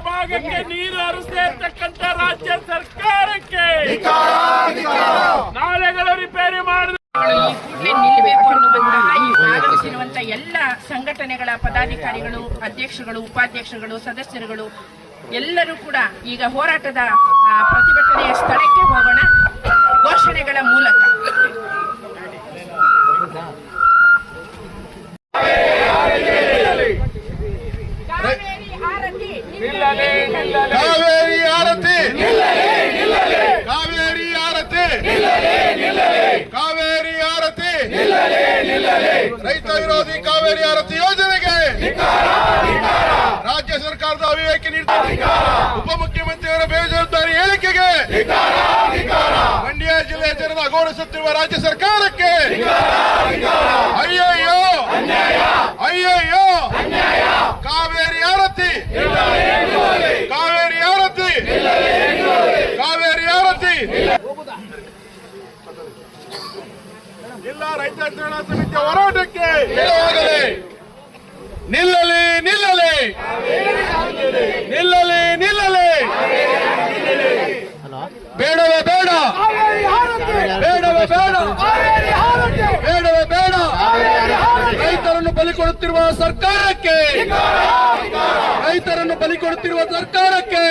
ಭಾಗಕ್ಕೆ ನೀರು ಹರಿಸದೇ ಇರ್ತಕ್ಕಂಥ ರಾಜ್ಯ ಸರ್ಕಾರಕ್ಕೆ ನಾಲೆಗಳು ರಿಪೇರಿ ಮಾಡಿದ ಆಗಮಿಸಿರುವಂತಹ ಎಲ್ಲ ಸಂಘಟನೆಗಳ ಪದಾಧಿಕಾರಿಗಳು ಅಧ್ಯಕ್ಷಗಳು ಉಪಾಧ್ಯಕ್ಷಗಳು ಸದಸ್ಯರುಗಳು ಎಲ್ಲರೂ ಕೂಡ ಈಗ ಹೋರಾಟದ ಆ, ಪ್ರತಿಭಟನೆಯ ಸ್ಥಳಕ್ಕೆ ಹೋಗೋಣ. ಘೋಷಣೆಗಳ ಮೂಲಕ. ಕಾವೇರಿ ಆರತಿ ಕಾವೇರಿ ಆರತಿ ಕಾವೇರಿ ಆರತಿ ರೈತ ವಿರೋಧಿ ಕಾವೇರಿ ಆರತಿ ಯೋಜನೆಗೆ. ರಾಜ್ಯ ಸರ್ಕಾರದ ಅವಿವೇಕ ನಿರ್ಧಾರ ಉಪಮುಖ್ಯಮಂತ್ರಿಯವರ ಬೇಜವಾಬ್ದಾರಿ ಹೇಳಿಕೆಗೆ. ಮಂಡ್ಯ ಜಿಲ್ಲೆಯ ಜನರ ಅಗೌರವಿಸುತ್ತಿರುವ ರಾಜ್ಯ ಸರ್ಕಾರಕ್ಕೆ ಅಯ್ಯಯ್ಯೋ ಅಯ್ಯಯ್ಯೋ ಕಾವೇರಿ ಆರತಿ ಕಾವೇರಿ ಆರತಿ ಕಾವೇರಿ ಆರತಿ ಜಿಲ್ಲಾ ರೈತ ಚಳವಳಿ ಸಮಿತಿಯ ಹೋರಾಟಕ್ಕೆ ನಿಲ್ಲಲಿ ನಿಲ್ಲಲಿ. ನಿಲ್ಲಲಿ ನಿಲ್ಲಲಿ. ಬೇಡವೇ ಬೇಡ. ಬೇಡವೇ ಬೇಡ. ಬೇಡವೇ ಬೇಡ. ರೈತರನ್ನು ಬಲಿ ಕೊಡುತ್ತಿರುವ ಸರ್ಕಾರಕ್ಕೆ. ರೈತರನ್ನು ಬಲಿ ಕೊಡುತ್ತಿರುವ ಸರ್ಕಾರಕ್ಕೆ.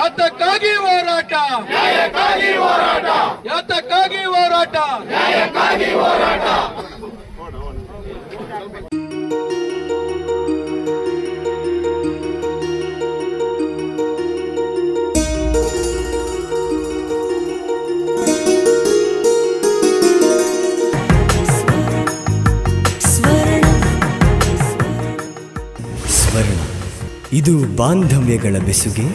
ಯಾತಕ್ಕಾಗಿ ಹೋರಾಟ? ಯಾತಕ್ಕಾಗಿ ಹೋರಾಟ? ಸ್ವರ್ಣ ಇದು ಬಾಂಧವ್ಯಗಳ ಬೆಸುಗೆ.